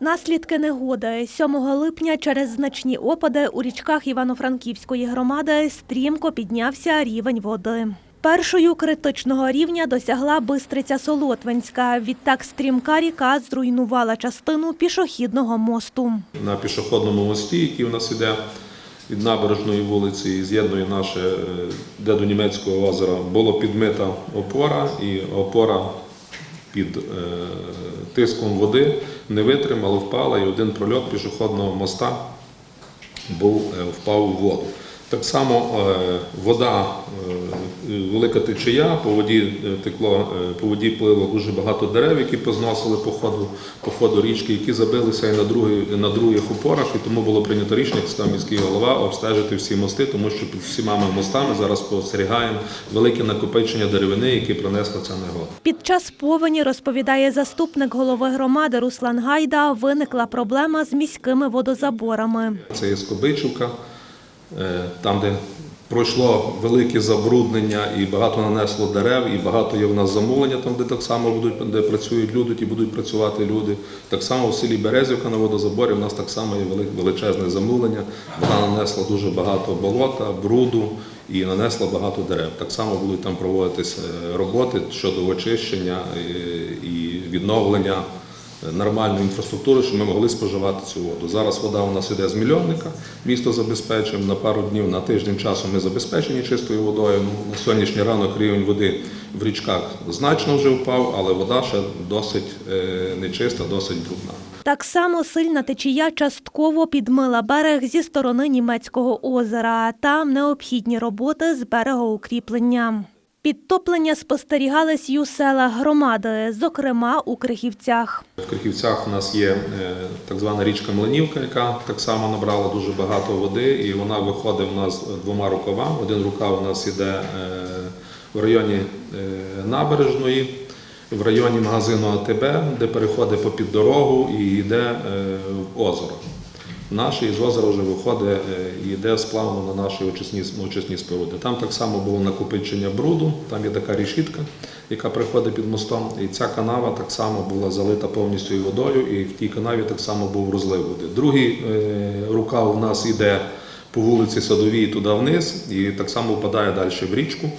Наслідки негоди 7 липня через значні опади у річках Івано-Франківської громади стрімко піднявся рівень води. Першою критичного рівня досягла Бистриця Солотвинська. Відтак стрімка ріка зруйнувала частину пішохідного мосту. на пішохідному мості, який у нас іде від набережної вулиці і з'єднує наше, е, де до німецького озера, було підмита опора, і опора під е, тиском води не витримала, впала, і один прольот пішохідного моста був, е, впав у воду. Так само е, вода, е, велика течія, по воді е, текло, по воді плило дуже багато дерев, які позносили по ходу, по ходу річки, які забилися і на, другий, на других опорах, і тому було прийнято рішення, як міський голова, обстежити всі мости, тому що під всіма мостами зараз спостерігаємо велике накопичення деревини, які принесла ця негода. Під час повені, розповідає заступник голови громади Руслан Гайда, виникла проблема з міськими водозаборами. Це є Скобичівка, е, там, де пройшло велике забруднення і багато нанесло дерев, і багато є в нас замовлення, там, де так само будуть, де працюють люди, і будуть працювати люди. Так само в селі Березівка на водозаборі в нас так само є величезне замовлення. Вона нанесла дуже багато болота, бруду і нанесла багато дерев. Так само будуть там проводитися е, роботи щодо очищення е, і відновлення нормальну інфраструктуру, щоб ми могли споживати цю воду. Зараз вода у нас іде з мільйонника, місто забезпечуємо на пару днів, на тиждень часу ми забезпечені чистою водою. Ну, на сьогоднішній ранок рівень води в річках значно вже впав, але вода ще досить е, нечиста, досить брудна. Так само сильна течія частково підмила берег зі сторони німецького озера. Там необхідні роботи з берегоукріплення. Підтоплення спостерігались й у селах громади, зокрема у Крихівцях. В Крихівцях у нас є е, так звана річка Млинівка, яка так само набрала дуже багато води, і вона виходить у нас двома рукавами. Один рукав у нас іде е, в районі е, набережної, в районі магазину АТБ, де переходить попід дорогу і йде в озеро. Наше із озера вже виходить е, і йде сплавно на наші очисні, очисні споруди. Там так само було накопичення бруду, там є така рішітка, яка приходить під мостом. І ця канава так само була залита повністю водою, і в тій канаві так само був розлив води. Другий е, рукав у нас йде по вулиці Садовій туди вниз, і так само впадає далі в річку.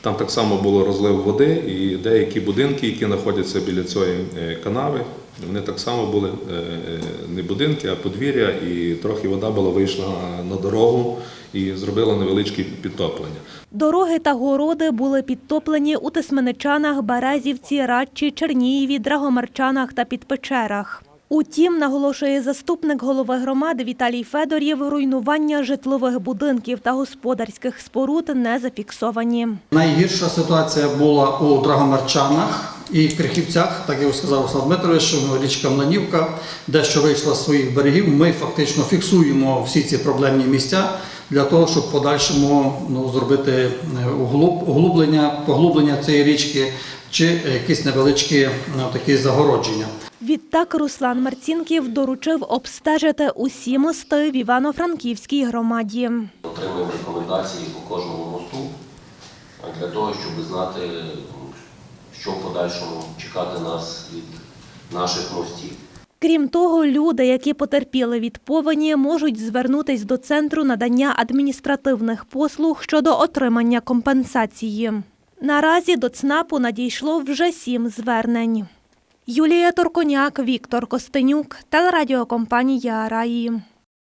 Там так само було розлив води, і деякі будинки, які знаходяться біля цієї е, канави, вони так само були е, е, не будинки, а подвір'я, і трохи вода була вийшла на дорогу і зробила невеличке підтоплення. Дороги та городи були підтоплені у Тисменичанах, Березівці, Радчі, Черніїві, Драгомарчанах та Підпечерах. Утім, наголошує заступник голови громади Віталій Федорів, руйнування житлових будинків та господарських споруд не зафіксовані. Найгірша ситуація була у Драгомарчанах і Крихівцях, так як сказав Руслан Дмитрович, річка Мланівка дещо вийшла з своїх берегів. Ми фактично фіксуємо всі ці проблемні місця для того, щоб в подальшому ну, зробити е, углублення, поглублення цієї річки чи якісь невеличкі ну, такі загородження. Відтак Руслан Марцінків доручив обстежити усі мости в Івано-Франківській громаді. Отримуємо рекомендації по кожному мосту для того, щоб знати, в подальшому чекати нас від наших мостів. Крім того, люди, які потерпіли від повені, можуть звернутись до центру надання адміністративних послуг щодо отримання компенсації. Наразі до ЦНАПу надійшло вже сім звернень. Юлія Торконяк, Віктор Костенюк, телерадіокомпанія Раї.